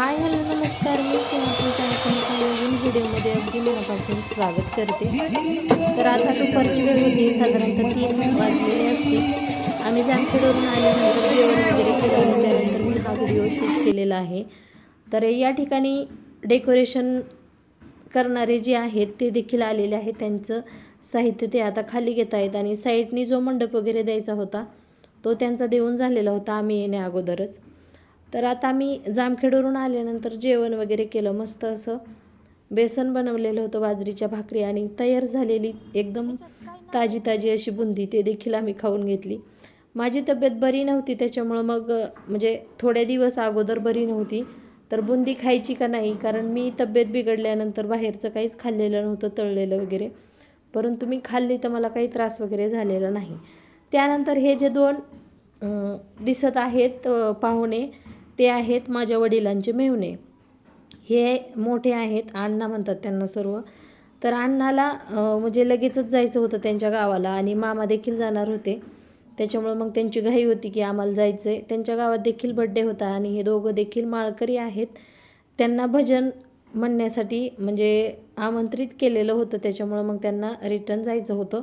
Hi hello नमस्कार. मी स्नेहा नवीन व्हिडिओमध्ये अगदी मनापासून स्वागत करते. तर आता दुपारची वेळ होती. साधारणतः तीन वाजलेले असते. आम्ही जामखेडवरून आल्यानंतर जेवण वगैरे केलं त्यानंतर मी हा व्हिडिओ शूट केलेला आहे. तर या ठिकाणी डेकोरेशन करणारे जे आहेत ते देखील आलेले आहेत. त्यांचं साहित्य ते आता खाली घेत आहेत आणि साईडनी जो मंडप वगैरे द्यायचा होता तो त्यांचा देऊन झालेला होता आम्ही येण्या अगोदरच. तर आता मी जामखेडवरून आल्यानंतर जेवण वगैरे केलं मस्त असं बेसन बनवलेलं होतं बाजरीच्या भाकरी आणि तयार झालेली एकदम ताजी ताजी अशी बुंदी ते देखील आम्ही खाऊन घेतली. माझी तब्येत बरी नव्हती त्याच्यामुळं मग म्हणजे थोडे दिवस अगोदर बरी नव्हती. तर बुंदी खायची का नाही कारण मी तब्येत बिघडल्यानंतर बाहेरचं काहीच खाल्लेलं नव्हतं तळलेलं वगैरे. परंतु मी खाल्ली तर मला काही त्रास वगैरे झालेला नाही. त्यानंतर हे जे दोन दिसत आहेत पाहुणे ते आहेत माझ्या वडिलांचे मेहुणे हे मोठे आहेत अण्णा म्हणतात त्यांना सर्व. तर अण्णाला म्हणजे लगेचच जायचं होतं त्यांच्या गावाला आणि मामा देखील जाणार होते. त्याच्यामुळं मग त्यांची घाई होती की आम्हाला जायचं आहे त्यांच्या गावात देखील बड्डे होता आणि हे दोघं देखील माळकरी आहेत. त्यांना भजन म्हणण्यासाठी म्हणजे आमंत्रित केलेलं होतं. त्याच्यामुळं मग त्यांना रिटर्न जायचं होतं.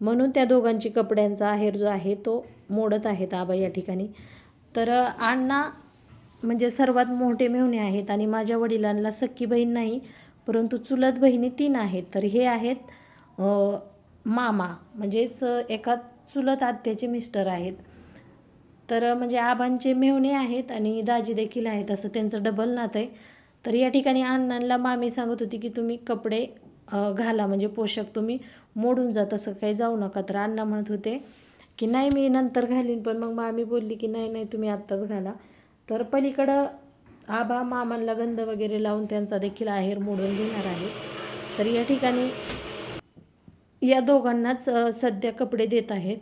म्हणून त्या दोघांची कपड्यांचा आहेर जो आहे तो मोडत आहेत आबा या ठिकाणी. तर अण्णा म्हणजे सर्वात मोठे मेहुणे आहेत आणि माझ्या वडिलांना सख्खी बहीण नाही परंतु चुलत बहिणी तीन आहेत. तर हे आहेत मामा म्हणजेच एका चुलत आत्याचे मिस्टर आहेत. तर म्हणजे आबांचे मेहुणे आहेत आणि दाजी देखील आहेत असं त्यांचं डबल नातं आहे. तर या ठिकाणी अण्णांना मामी सांगत होती की तुम्ही कपडे घाला म्हणजे पोषक तुम्ही मोडून जा तसं काही जाऊ नका. तर अण्णा म्हणत होते की नाही मी नंतर घालीन. पण मग मामी बोलली की नाही नाही तुम्ही आत्ताच घाला. तर पलीकडं आबा मामांना गंध वगैरे लावून त्यांचा देखील आहेर मोडून घेणार आहे. तर या ठिकाणी या दोघांनाच सध्या कपडे देत आहेत.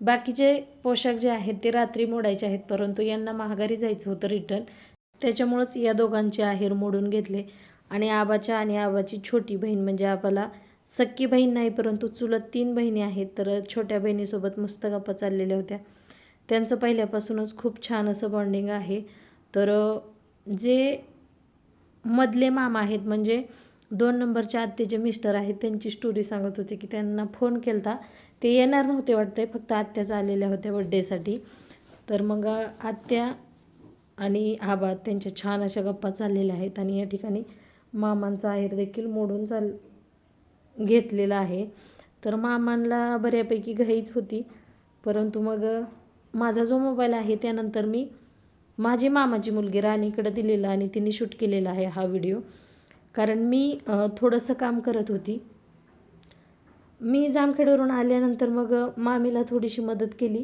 बाकीचे पोशाख जे आहेत ते रात्री मोडायचे आहेत परंतु यांना महागारी जायचं होतं रिटर्न त्याच्यामुळंच या दोघांचे आहेर मोडून घेतले. आणि आबाच्या आणि आबाची छोटी बहीण म्हणजे आबाला सक्की बहीण नाही परंतु चुलत तीन बहिणी आहेत तर छोट्या बहिणीसोबत मस्त गप्पा चाललेल्या होत्या. त्यांचं पहिल्यापासूनच खूप छान असं बॉन्डिंग आहे. तर जे मधले मामा आहेत म्हणजे दोन नंबरच्या आत्ते जे मिस्टर आहेत त्यांची स्टोरी सांगत होते की त्यांना फोन केला ते येणार नव्हते वाटते फक्त आत्याच आलेल्या होत्या बड्डेसाठी तर मग आत्या आणि आबा त्यांच्या छान अशा गप्पा चाललेल्या आहेत आणि या ठिकाणी मामांचा आहेर देखील मोडून चाल घेतलेला आहे. तर मामांना बऱ्यापैकी घाईच होती. परंतु मग माझा जो मोबाईल आहे त्यानंतर मी माझी मामाची मुलगी राणीकडे दिलेला आणि तिने शूट केलेला आहे हा व्हिडिओ. कारण मी थोडंसं काम करत होती. मी जामखेडवरून आल्यानंतर मग मामीला थोडीशी मदत केली.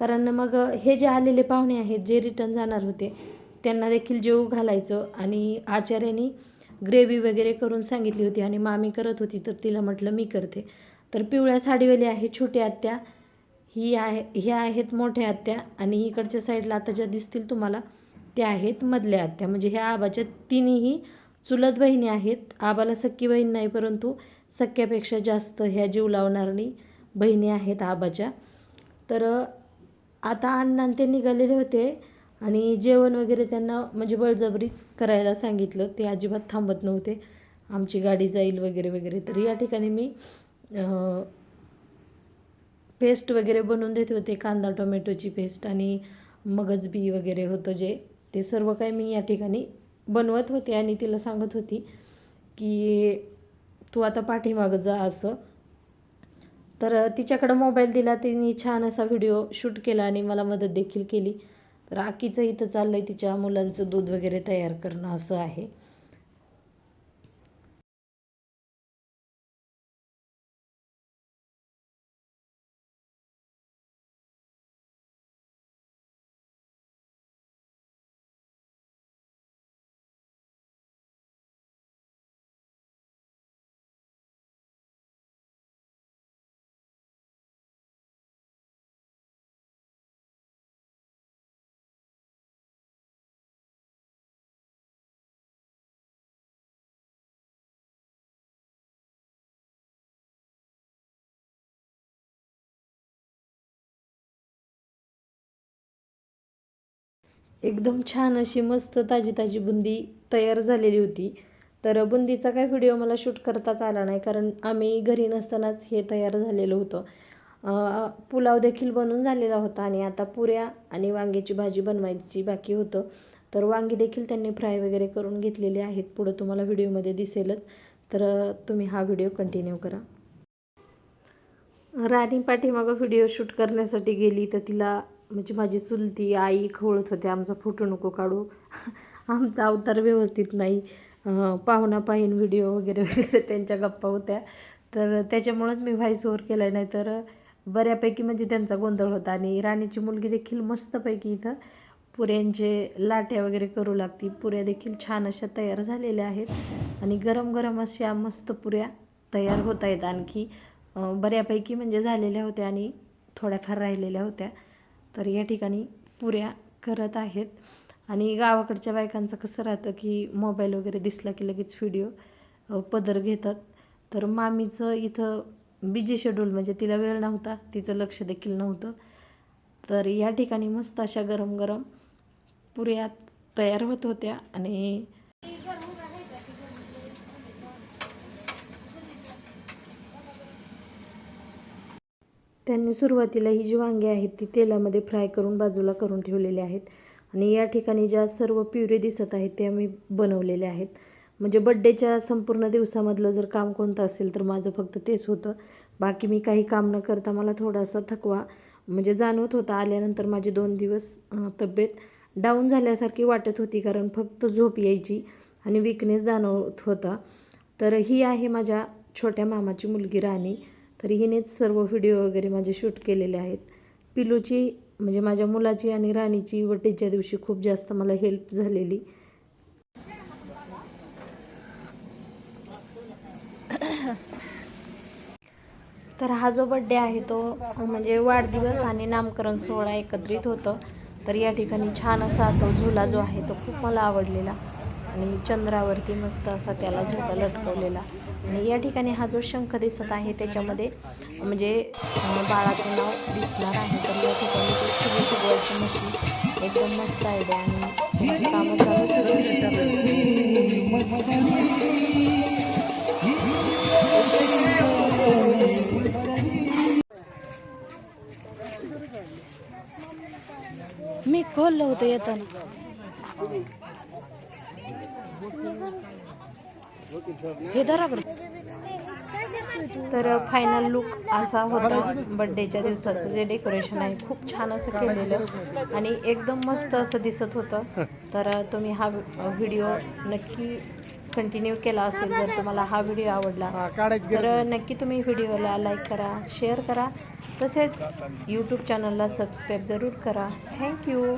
कारण मग हे जे आलेले पाहुणे आहेत जे रिटर्न जाणार होते त्यांना देखील जेऊ घालायचं आणि आचार्याने ग्रेव्ही वगैरे करून सांगितली होती आणि मामी करत होती तर तिला म्हटलं मी करते. तर पिवळ्या साडीवाली आहे छोटी आत्या. ही आहे ह्या आहेत मोठ्या आत्या आणि इकडच्या साईडला आता ज्या दिसतील तुम्हाला त्या आहेत मधल्या आत्या. म्हणजे ह्या आबाच्या तिन्ही चुलत बहिणी आहेत. आबाला सख्खी बहीण नाही परंतु सख्यापेक्षा जास्त ह्या जीव लावणारी बहिणी आहेत आबाच्या. तर आता अण्णा ते निघालेले होते आणि जेवण वगैरे त्यांना म्हणजे बळजबरीच करायला सांगितलं. ते अजिबात थांबत नव्हते. आमची गाडी जाईल वगैरे वगैरे. तर या ठिकाणी मी पेस्ट वगैरे बनवून देत होते कांदा टोमॅटोची पेस्ट आणि मगज बी वगैरे होतं जे ते सर्व काही मी या ठिकाणी बनवत होते आणि तिला सांगत होती की तू आता पाठीमागं जा असं. तर तिच्याकडं मोबाईल दिला तिने छान असा व्हिडिओ शूट केला आणि मला मदत देखील केली. तर आकीचं इथं चाललं आहे तिच्या मुलांचं दूध वगैरे तयार करणं असं आहे. एकदम छान अशी मस्त ताजी ताजी बुंदी तयार झालेली होती. तर बुंदीचा काय व्हिडिओ मला शूट करताच आला नाही कारण आम्ही घरी नसतानाच हे तयार झालेलं होतं. पुलाव देखील बनून झालेला होता आणि आता पुऱ्या आणि वांग्याची भाजी बनवायची बाकी होतं. तर वांगी देखील त्यांनी फ्राय वगैरे करून घेतलेली आहेत. पुढं तुम्हाला व्हिडिओमध्ये दिसेलच. तर तुम्ही हा व्हिडिओ कंटिन्यू करा. राणी पाठीमागं व्हिडिओ शूट करण्यासाठी गेली तर तिला म्हणजे माझी चुलती आई खवळत होते आमचा फोटो नको काढू. आमचा अवतार व्यवस्थित नाही. पाहुणा पाहीन व्हिडिओ वगैरे वगैरे त्यांच्या गप्पा होत्या. तर त्याच्यामुळंच मी व्हॉइस ओव्हर केला नाही तर बऱ्यापैकी म्हणजे त्यांचा गोंधळ होता. आणि राणीची मुलगी देखील मस्तपैकी इथं पुऱ्यांचे लाट्या वगैरे करू लागती. पुऱ्या देखील छान अशा तयार झालेल्या आहेत. आणि गरम गरम अशा मस्त पुऱ्या तयार होत आहेत आणखी बऱ्यापैकी म्हणजे झालेल्या होत्या आणि थोड्याफार राहिलेल्या होत्या. तर या ठिकाणी पुऱ्या करत आहेत. आणि गावाकडच्या बायकांचं कसं राहतं की मोबाईल वगैरे दिसला की लगेच व्हिडिओ पदर घेतात. तर मामीचं इथं बिजी शेड्यूल म्हणजे तिला वेळ नव्हता तिचं लक्ष देखील नव्हतं. तर या ठिकाणी मस्त अशा गरम गरम पुऱ्या तयार होत होत्या आणि त्यांनी सुरुवातीला ही जी वांगी आहेत ती तेलामध्ये फ्राय करून बाजूला करून ठेवलेली आहेत. आणि या ठिकाणी ज्या सर्व प्युरे दिसत आहेत ते आम्ही बनवलेले आहेत. म्हणजे बड्डेच्या संपूर्ण दिवसामधलं जर काम कोणतं असेल तर माझं फक्त तेच होतं. बाकी मी काही काम न करता मला थोडासा थकवा म्हणजे जाणवत होता आल्यानंतर माझे दोन दिवस तब्येत डाऊन झाल्यासारखी वाटत होती कारण फक्त झोप यायची आणि विकनेस जाणवत होता. तर ही आहे माझ्या छोट्या मामाची मुलगी राणी. तर हिनेच सर्व व्हिडिओ वगैरे माझे शूट केलेले आहेत. पिलूची म्हणजे माझ्या मुलाची आणि राणीची वटेच्या दिवशी खूप जास्त मला हेल्प झालेली. तर हा जो बड्डे आहे तो म्हणजे वाढदिवस आणि नामकरण सोहळा एकत्रित होतं. तर या ठिकाणी छान असा तो झुला जो आहे तो खूप मला आवडलेला. आणि चंद्रावरती मस्त असा त्याला झोका लटकवलेला. आणि या ठिकाणी हा जो शंख दिसत आहे त्याच्यामध्ये म्हणजे बाळाचं नाव दिसणार आहे. तर या ठिकाणी ते फुगे मशीन एकदम मस्त आहे आणि कामं मी खोललं होतं येताना. हे धरा तर फायनल लुक असा होता बड्डेच्या दिवसाचं. जे डेकोरेशन आहे खूप छान असं केलेलं. आणि एकदम मस्त असं दिसत होतं. तर तुम्ही हा व्हिडिओ नक्की कंटिन्यू केला असेल जर तुम्हाला हा व्हिडिओ आवडला तर नक्की तुम्ही व्हिडिओला लाईक करा शेअर करा. तसेच यूट्यूब चॅनलला सबस्क्राईब जरूर करा. थँक्यू